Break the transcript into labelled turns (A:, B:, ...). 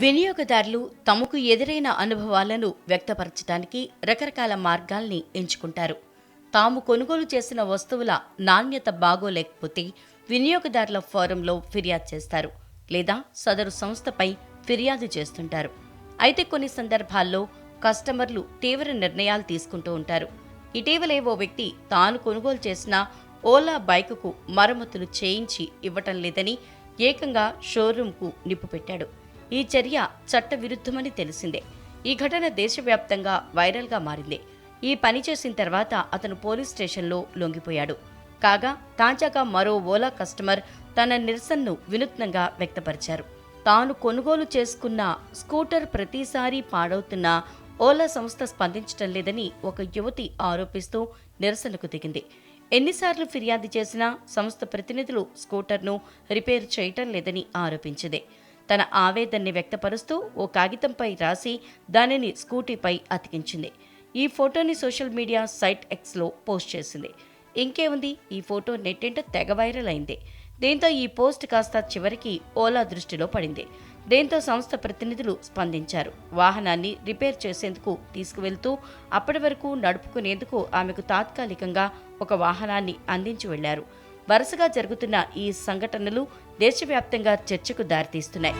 A: వినియోగదారులు తమకు ఎదురైన అనుభవాలను వ్యక్తపరచడానికి రకరకాల మార్గాల్ని ఎంచుకుంటారు. తాము కొనుగోలు చేసిన వస్తువుల నాణ్యత బాగోలేకపోతే వినియోగదారుల ఫోరంలో ఫిర్యాదు చేస్తారు లేదా సదరు సంస్థపై ఫిర్యాదు చేస్తుంటారు. అయితే కొన్ని సందర్భాల్లో కస్టమర్లు తీవ్ర నిర్ణయాలు తీసుకుంటూ ఉంటారు. ఇటీవలే ఓ వ్యక్తి తాను కొనుగోలు చేసిన ఓలా బైకుకు మరమ్మతులు చేయించి ఇవ్వటం లేదని ఏకంగా షోరూంకు నిప్పు పెట్టాడు. ఈ చర్య చట్టవిరుద్ధమని తెలిసిందే. ఈ ఘటన దేశవ్యాప్తంగా వైరల్గా మారింది. ఈ పని చేసిన తర్వాత అతను పోలీస్ స్టేషన్లో లొంగిపోయాడు. కాగా తాజాగా మరో ఓలా కస్టమర్ తన నిరసనను వినూత్నంగా వ్యక్తపరిచారు. తాను కొనుగోలు చేసుకున్న స్కూటర్ ప్రతిసారి పాడవుతున్నా ఓలా సంస్థ స్పందించటం లేదని ఒక యువతి ఆరోపిస్తూ నిరసనకు దిగింది. ఎన్నిసార్లు ఫిర్యాదు చేసినా సంస్థ ప్రతినిధులు స్కూటర్ను రిపేర్ చేయటం లేదని ఆరోపించింది. తన ఆవేదనని వ్యక్తపరుస్తూ ఓ కాగితంపై రాసి దానిని స్కూటీపై అతికించింది. ఈ ఫోటోని సోషల్ మీడియా సైట్ ఎక్స్లో పోస్ట్ చేసింది. ఇంకేముంది? ఈ ఫోటో నెట్టింట తెగ వైరల్ అయింది. దీంతో ఈ పోస్ట్ కాస్త చివరికి ఓలా దృష్టిలో పడింది. దీంతో సంస్థ ప్రతినిధులు స్పందించారు. వాహనాన్ని రిపేర్ చేసేందుకు తీసుకువెళ్తూ అప్పటి వరకు నడుపుకునేందుకు ఆమెకు తాత్కాలికంగా ఒక వాహనాన్ని అందించి వెళ్ళారు. వరుసగా జరుగుతున్న ఈ సంఘటనలు దేశవ్యాప్తంగా చర్చకు దారితీస్తున్నాయి.